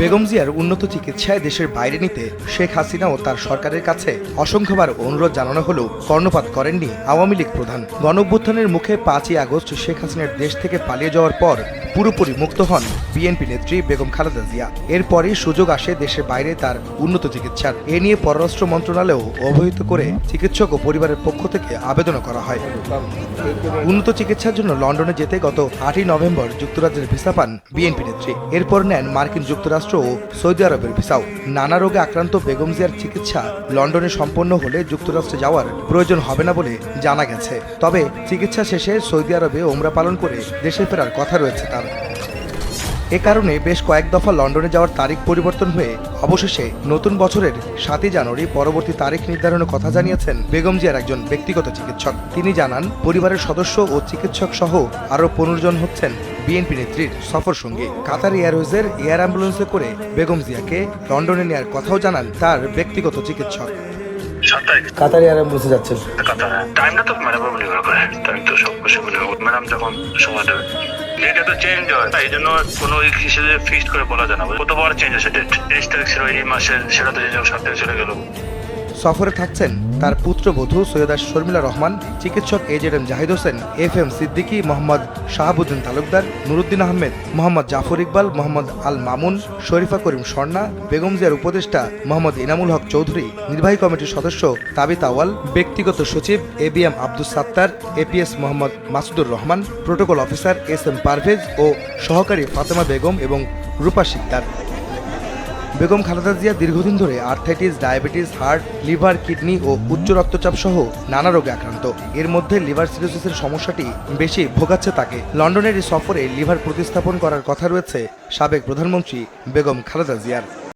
বেগম জিয়ার উন্নত চিকিৎসায় দেশের বাইরে নিতে শেখ হাসিনা ও তার সরকারের কাছে অসংখ্যবার অনুরোধ জানানো হলেও কর্ণপাত করেননি আওয়ামী লীগ প্রধান। গণঅভ্যুত্থানের মুখে পাঁচই আগস্ট শেখ হাসিনার দেশ থেকে পালিয়ে যাওয়ার পর পুরোপুরি মুক্ত হন বিএনপি নেত্রী বেগম খালেদা জিয়া। এরপরই সুযোগ আসে দেশের বাইরে তার উন্নত চিকিৎসার। এ নিয়ে পররাষ্ট্র মন্ত্রণালয়েও অবহিত করে চিকিৎসক ও পরিবারের পক্ষ থেকে আবেদন করা হয়। উন্নত চিকিৎসার জন্য লন্ডনে যেতে গত আটই নভেম্বর যুক্তরাজ্যের ভিসা পান বিএনপি নেত্রী। এরপর নেন মার্কিন যুক্তরাষ্ট্র ও সৌদি আরবের ভিসাও। নানা রোগে আক্রান্ত বেগম জিয়ার চিকিৎসা লন্ডনে সম্পন্ন হলে যুক্তরাষ্ট্রে যাওয়ার প্রয়োজন হবে না বলে জানা গেছে। তবে চিকিৎসা শেষে সৌদি আরবে ওমরা পালন করে দেশে ফেরার কথা রয়েছে তার। এ কারণে বেশ কয়েক দফা লন্ডনে যাওয়ার তারিখ পরিবর্তন হয়ে অবশেষে নতুন বছরের সাতই জানুয়ারি পরবর্তী তারিখ নির্ধারণের কথা জানিয়েছেন বেগম জিয়ার একজন ব্যক্তিগত চিকিৎসক। তিনি জানান, পরিবারের সদস্য ও চিকিৎসক সহ আরও পনেরো জন হচ্ছেন বিএনপি নেত্রীর সফর সঙ্গী কাতার এয়ারওয়েজের এয়ার অ্যাম্বুলেন্সে করে বেগম জিয়াকে লন্ডনে নেয়ার কথাও জানান তার ব্যক্তিগত চিকিৎসক। কাতার এয়ার অ্যাম্বুলেন্সে যাচ্ছেন। টাইমটা তো ম্যাডাম উপর নির্ভর করে টাইম তো সব কিছু ম্যাডাম যখন সময় দেবে ডেটে তো চেঞ্জ হয়। এই জন্য কোনো হিসেবে ফিক্সড করে বলা যায় না। কতবার চেঞ্জ আছে ডেট তেইশ তারিখ ছিল এই মাসের সেটা তো যে সাত তারিখ চলে গেল। সফরে থাকছেন তার পুত্রবধূ সৈয়দা শর্মিলা রহমান, চিকিৎসক A Z M Zahid Hossain F M Siddiqui Mohammad Shahabuddin Talukdar, Nuruddin Ahmed, Mohammad Jafar Iqbal, Mohammad Al Mamun, Sharifa Karim Swarna, Begum জিয়ার উপদেষ্টা মোহাম্মদ ইনামুল হক চৌধুরী, নির্বাহী কমিটির সদস্য তাবিত আওয়াল ব্যক্তিগত সচিব A B M Abdul Sattar APS Mohammad Masudur Rahman, protocol officer S M Parvez ও সহকারী ফাতেমা বেগম এবং রূপা শিকদার। বেগম খালেদা জিয়া দীর্ঘদিন ধরে arthritis diabetes heart liver kidney ও উচ্চ রক্তচাপ সহ নানা রোগে আক্রান্ত। এর মধ্যে লিভার সিরোসিসের সমস্যাটি বেশি ভোগাচ্ছে তাকে। লন্ডনের এই সফরে লিভার প্রতিস্থাপন করার কথা রয়েছে সাবেক প্রধানমন্ত্রী বেগম খালেদা জিয়ার।